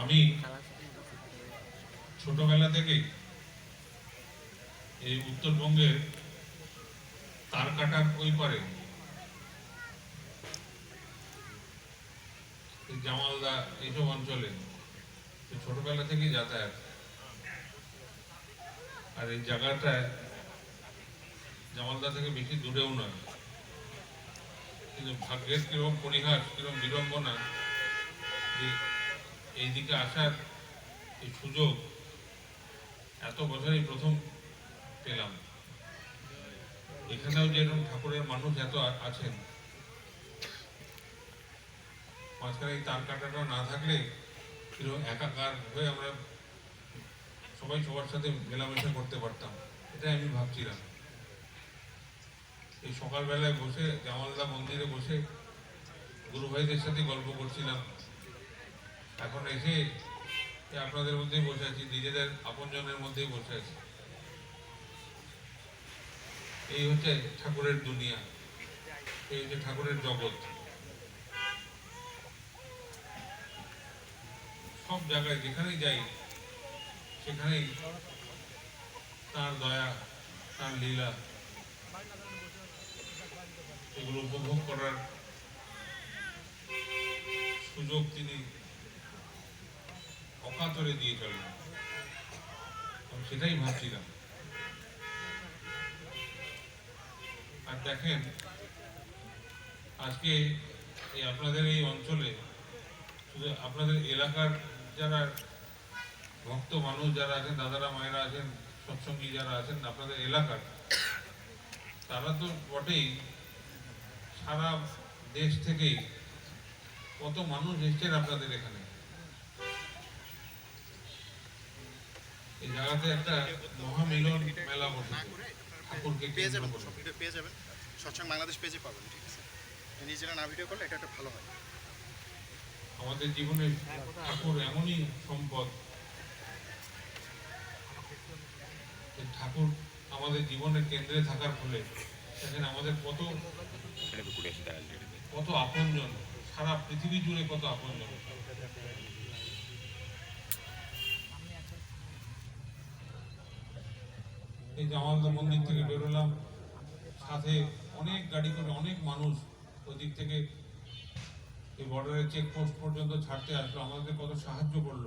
আমি ছোটবেলা থেকেই এই উত্তরবঙ্গের তার কাটার ওই পারে জামালদা এইসব অঞ্চলে ছোটবেলা থেকেই যাতায়াত। আর এই জায়গাটা জামালদা থেকে বেশি দূরেও নয়। কিন্তু ভাগ্যের কীরকম পরিহাস কীরকম বিড়ম্বনা যে এই দিকে আসার এই সুযোগ এত বছরই প্রথম পেলাম। এখানেও যেরকম ঠাকুরের মানুষ এত আছেন, মাঝখানে এই তার কাটাটা না থাকলে কীরকম একাকার হয়ে আমরা সবাই সবার সাথে মেলামেশা করতে পারতাম, এটাই আমি ভাবছিলাম। এই সকালবেলায় বসে জামালদা মন্দিরে বসে গুরু ভাইদের সাথে গল্প করছিলাম। এখন এসে আপনাদের মধ্যেই বসে আছি, নিজেদের আপনজনের মধ্যেই বসে আছি। এই হচ্ছে ঠাকুরের দুনিয়া, এই হচ্ছে ঠাকুরের জগৎ। সব জায়গায় যেখানেই যাই, সেখানেই তার দয়া, তার লীলা, এগুলো উপভোগ করার সুযোগ তিনি অকাতরে দিয়ে চলে। আমি সেটাই ভাবছিলাম আর দেখেন, আজকে এই আপনাদের এই অঞ্চলে শুধু আপনাদের এলাকার যারা ভক্ত মানুষ, যারা আছেন, দাদারা, মায়েরা আছেন, সৎসঙ্গী যারা আছেন, আপনাদের এলাকার, তারা তো বটেই সারা দেশ থেকেই কত মানুষ এসছেন আপনাদের এখানে। এই জায়গাতে একটা মহামিলন মেলা বসেছে ঠাকুরকে পেয়ে যাবেন সব ভিডিও পেয়ে যাবেন। সৎসঙ্গ বাংলাদেশ পেজে পাবেন ঠিক আছে? নিজেরা না ভিডিও করলে এটা একটা ভালো হয়। আমাদের জীবনে ঠাকুর এমনই সম্পদ। ঠাকুর আমাদের জীবনের কেন্দ্রে থাকার ফলে সেখানে আমাদের কত কত আপনজন সারা পৃথিবী জুড়ে কত আপনজন। এই জামালদা মন্দির থেকে বেরোলাম, সাথে অনেক গাড়ি করে অনেক মানুষ ওদিক থেকে এই বর্ডারের চেকপোস্ট পর্যন্ত ছাড়তে আসলো আমাদের কত সাহায্য করল।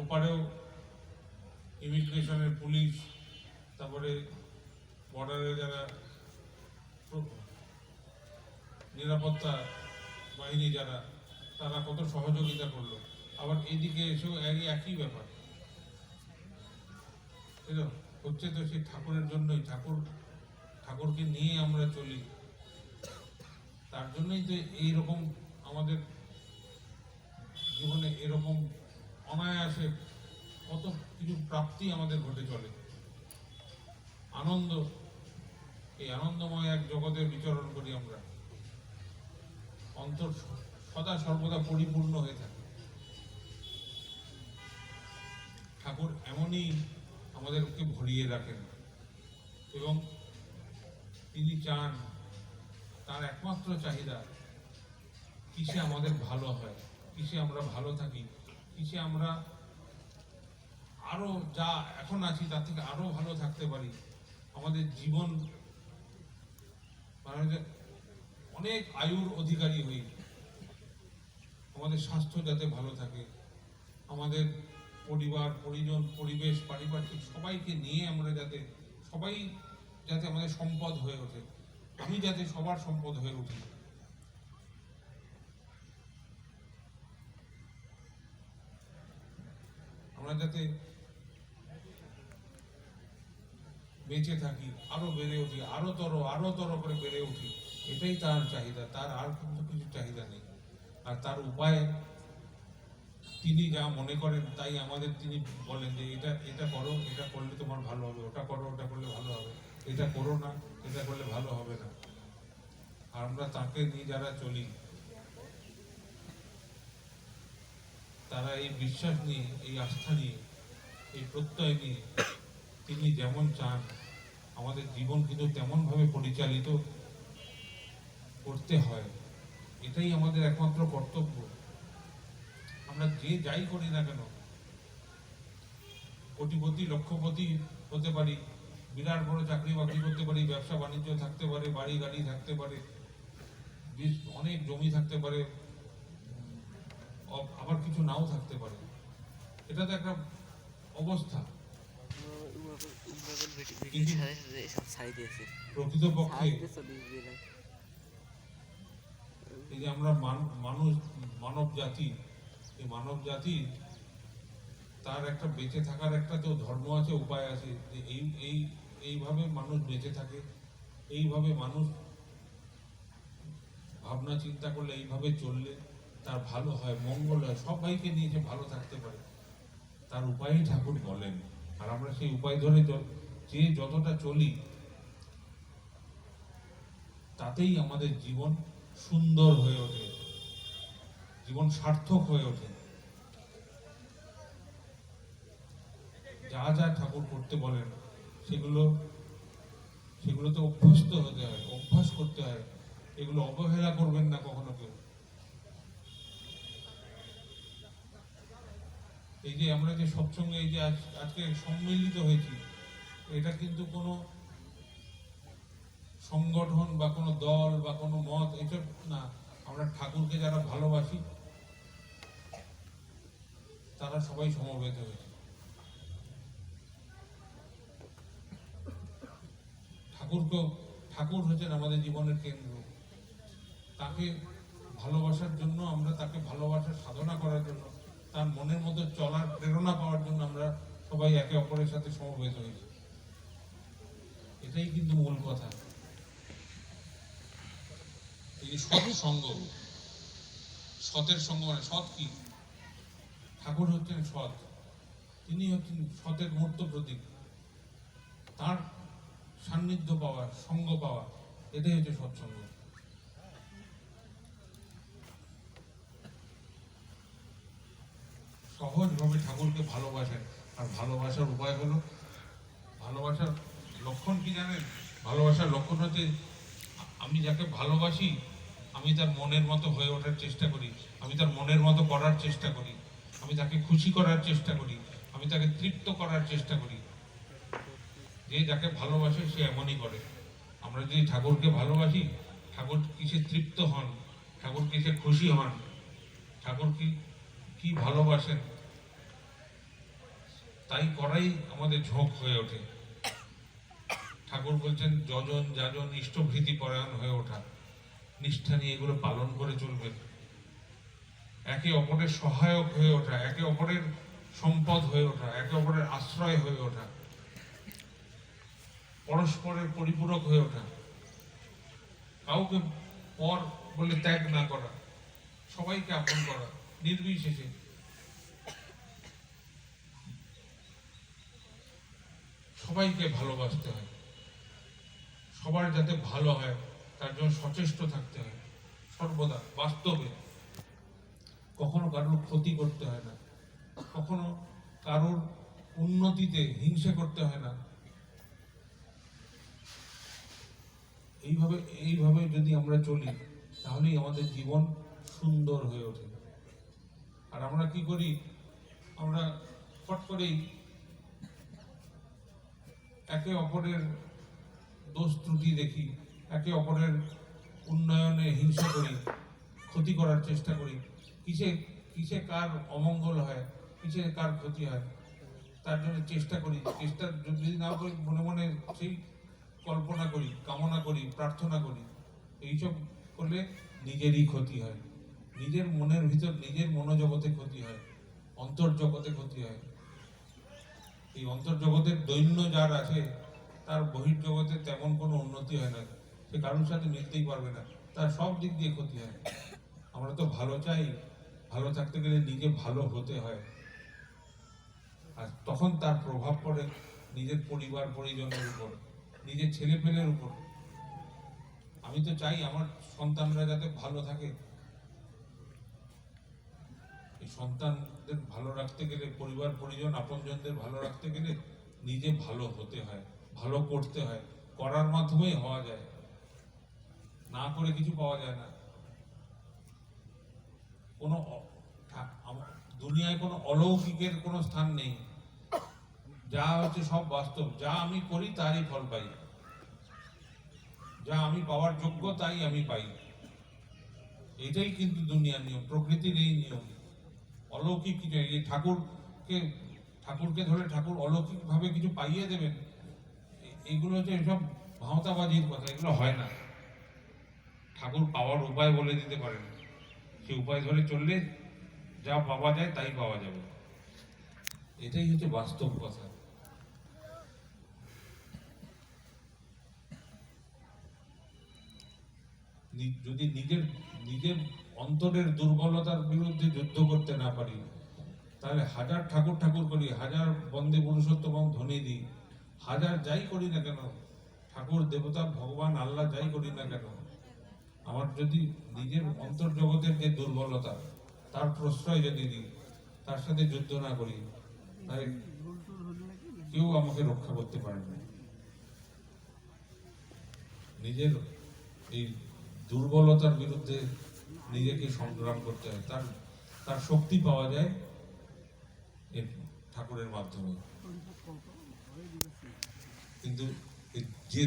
ওপারেও ইমিগ্রেশনের পুলিশ, তারপরে বর্ডারে যারা নিরাপত্তা বাহিনী যারা, তারা কত সহযোগিতা করল। আবার এদিকে এসেও একই একই ব্যাপার। বুঝলো? হচ্ছে তো সেই ঠাকুরের জন্যই, ঠাকুর, ঠাকুরকে নিয়ে আমরা চলি। তার জন্যই তো এইরকম আমাদের জীবনে এরকম অনায়াসে কত কিছু প্রাপ্তি আমাদের ঘটে চলে। আনন্দ, এই আনন্দময় এক জগতে বিচরণ করি আমরা। অন্তর সদা সর্বদা পরিপূর্ণ হয়ে থাকে। ঠাকুর এমনই আমাদেরকে ভরিয়ে রাখেন। এবং তিনি চান তার একমাত্র চাহিদা, কিসে আমাদের ভালো হয়, কিসে আমরা ভালো থাকি, কিসে আমরা আরও যা এখন আছি তার থেকে আরও ভালো থাকতে পারি। আমাদের জীবন মানে অনেক আয়ুর অধিকারী হই। আমাদের স্বাস্থ্য যাতে ভালো থাকে, আমাদের পরিবার, পরিজন, পরিবেশ, পারিপার্শ্বিক সবাইকে নিয়ে আমরা যাতে, সবাই যাতে আমাদের সম্পদ হয়ে ওঠে। আমি যাতে সবার সম্পদ হয়ে উঠি। আমরা যাতে বেঁচে থাকি, আরও বেড়ে উঠি, আরও তর আরও তর করে বেড়ে উঠি, এটাই তার চাহিদা, তার আর কিন্তু কিছু চাহিদা নেই। আর তার উপায় তিনি যা মনে করেন, তাই আমাদের তিনি বলেন যে এটা এটা করো, এটা করলে তোমার ভালো হবে, ওটা করো, ওটা করলে ভালো হবে, এটা করো না, এটা করলে ভালো হবে না। আর আমরা তাকে নিয়ে যারা চলি, তারা এই বিশ্বাস নিয়ে, এই আস্থা নিয়ে, এই প্রত্যয় নিয়ে, তিনি যেমন চান, আমাদের জীবন কিন্তু তেমনভাবে পরিচালিত করতে হয়। এটাই আমাদের একমাত্র কর্তব্য। আমরা যে যাই করি না কেন কোটিপতি লক্ষপতি হতে পারি বিরাট বড় চাকরি বাকরি করতে পারি ব্যবসা বাণিজ্য থাকতে পারে বাড়ি গাড়ি থাকতে পারে বিশ- অনেক জমি থাকতে পারে আবার কিছু নাও থাকতে পারে। এটা তো একটা অবস্থা। প্রকৃতপক্ষে এই যে আমরা মান- মানুষ মানব জাতি এই মানব জাতি, তার একটা বেঁচে থাকার একটা তো ধর্ম আছে, উপায় আছে, যে এই এই, এইভাবে মানুষ বেঁচে থাকে, এইভাবে মানুষ ভাবনা চিন্তা করলে এইভাবে চললে তার ভালো হয়, মঙ্গল হয়, সবাইকে নিয়ে যে ভালো থাকতে পারে। তার উপায়ই ঠাকুর বলেন, আর আমরা সেই উপায় ধরে যে যতটা চলি, তাতেই আমাদের জীবন সুন্দর হয়ে ওঠে, জীবন সার্থক হয়ে ওঠে। যা যা ঠাকুর করতে বলেন, সেগুলো সেগুলোতে অভ্যস্ত হতে হয়, অভ্যাস করতে হয়। এগুলো অবহেলা করবেন না কখনো কেউ। এই যে আমরা যে সৎসঙ্গে, এই যে আজ- আজকে সম্মিলিত হয়েছি, এটা কিন্তু কোনো সংগঠন বা কোনো দল বা কোনো মত এসব না। আমরা ঠাকুরকে যারা ভালোবাসি, তারা সবাই সমবেত হয়েছে। ঠাকুরকে ঠাকুর হচ্ছেন আমাদের জীবনের কেন্দ্র। তাকে ভালোবাসার জন্য আমরা, তাকে ভালোবাসার সাধনা করার জন্য, তার মনের মতো চলার প্রেরণা পাওয়ার জন্য আমরা সবাই একে অপরের সাথে সমবেত হয়েছি। এটাই কিন্তু মূল কথা। এই সৎ সঙ্গ, সতের সঙ্গ মানে সৎ কি? ঠাকুর হচ্ছেন সৎ, তিনি হচ্ছেন সতের মূর্ত প্রতীক তার সান্নিধ্য পাওয়া, সঙ্গ পাওয়া, এটাই হচ্ছে সৎসঙ্গ। সহজভাবে ঠাকুরকে ভালোবাসেন আর ভালোবাসার উপায় হলো, ভালোবাসার লক্ষণ কি জানেন? ভালোবাসার লক্ষণ হচ্ছে, আমি যাকে ভালোবাসি, আমি তার মনের মতো হয়ে ওঠার চেষ্টা করি, আমি তার মনের মতো করার চেষ্টা করি, আমি তাকে খুশি করার চেষ্টা করি, আমি তাকে তৃপ্ত করার চেষ্টা করি। যে যাকে ভালোবাসে সে এমনই করে। আমরা যদি ঠাকুরকে ভালোবাসি, ঠাকুর কিসে তৃপ্ত হন, ঠাকুর কিসে খুশি হন, ঠাকুর কি কি ভালোবাসেন? তাই করাই আমাদের ঝোঁক হয়ে ওঠে। ঠাকুর বলছেন, যজন, যাজন, ইষ্টভীতি পরায়ণ হয়ে ওঠা। নিষ্ঠা নিয়ে এগুলো পালন করে চলবে একে অপরের সহায়ক হয়ে ওঠা, একে অপরের সম্পদ হয়ে ওঠা, একে অপরের আশ্রয় হয়ে ওঠা। পরস্পরের পরিপূরক হয়ে ওঠা। কাউকে পর বলে ত্যাগ না করা, সবাইকে আপন করা, নির্বিশেষে। সবাইকে ভালোবাসতে হয়। সবার যাতে ভালো হয়, তার জন্য সচেষ্ট থাকতে হয়। সর্বদা, বাস্তবে। কখনো কারোর ক্ষতি করতে হয় না। কখনো কারোর উন্নতিতে হিংসে করতে হয় না। এইভাবে এইভাবে যদি আমরা চলি, তাহলেই আমাদের জীবন সুন্দর হয়ে ওঠে। আর আমরা কি করি? আমরা ফট করেই একে অপরের দোষ ত্রুটি দেখি, একে অপরের উন্নয়নে হিংসা করি, ক্ষতি করার চেষ্টা করি। কিসে কিসে কার অমঙ্গল হয়, কিসে কার ক্ষতি হয়, তার জন্য চেষ্টা করি। চেষ্টা যদি না করি, মনে মনে সেই কল্পনা করি, কামনা করি, প্রার্থনা করি, এইসব করলে নিজেরই ক্ষতি হয়। নিজের মনের ভিতর নিজের মনোজগতে ক্ষতি হয়, অন্তর্জগতে ক্ষতি হয়। এই অন্তর্জগতের দৈন্য যার আছে, তার বহির্জগতে তেমন কোনো উন্নতি হয় না। সে কারোর সাথে মিলতেই পারবে না। তার সব দিক দিয়ে ক্ষতি হয়। আমরা তো ভালো চাই, ভালো থাকতে গেলে নিজে ভালো হতে হয়। আর তখন তার প্রভাব পড়ে নিজের পরিবার, পরিজনের উপর। নিজের ছেলেপেলের উপর। আমি তো চাই আমার সন্তানরা যাতে ভালো থাকে। এই সন্তানদের ভালো রাখতে গেলে, পরিবার, পরিজন, আপনজনদের ভালো রাখতে গেলে নিজে ভালো হতে হয়, ভালো করতে হয়, করার মাধ্যমেই হওয়া যায়। না করে কিছু পাওয়া যায় না। কোনো দুনিয়ায় কোনো অলৌকিকের কোনো স্থান নেই। যা হচ্ছে সব বাস্তব। যা আমি করি, তারই ফল পাই। যা আমি পাওয়ার যোগ্য, তাই আমি পাই। এটাই কিন্তু দুনিয়ার নিয়ম, প্রকৃতির এই নিয়ম। অলৌকিক কিছু, এই ঠাকুরকে ঠাকুরকে ধরে ঠাকুর অলৌকিক ভাবে কিছু পাইয়ে দেবেন এইগুলো হচ্ছে এসব ভাওতাবাজির কথা, এগুলো হয় না। ঠাকুর পাওয়ার উপায় বলে দিতে পারেন। সে উপায় ধরে চললে যা পাওয়া যায়, তাই পাওয়া যাবে। এটাই হচ্ছে বাস্তব কথা। যদি নিজের নিজের অন্তরের দুর্বলতার বিরুদ্ধে যুদ্ধ করতে না পারি, তাহলে হাজার ঠাকুর ঠাকুর করি, হাজার বন্দে পুরুষোত্তম ধ্বনি দিই। হাজার যাই করি না কেন, ঠাকুর, দেবতা, ভগবান, আল্লাহ যাই করি না কেন, আমার যদি নিজের অন্তর্জগতের যে দুর্বলতা, তার প্রশ্রয় যদি দিই, তার সাথে যুদ্ধ না করি, তাহলে কেউ আমাকে রক্ষা করতে পারে না। নিজের এই দুর্বলতার বিরুদ্ধে নিজেকে সংগ্রাম করতে হয়। তার তার শক্তি পাওয়া যায় ঠাকুরের মাধ্যমে। কিন্তু যে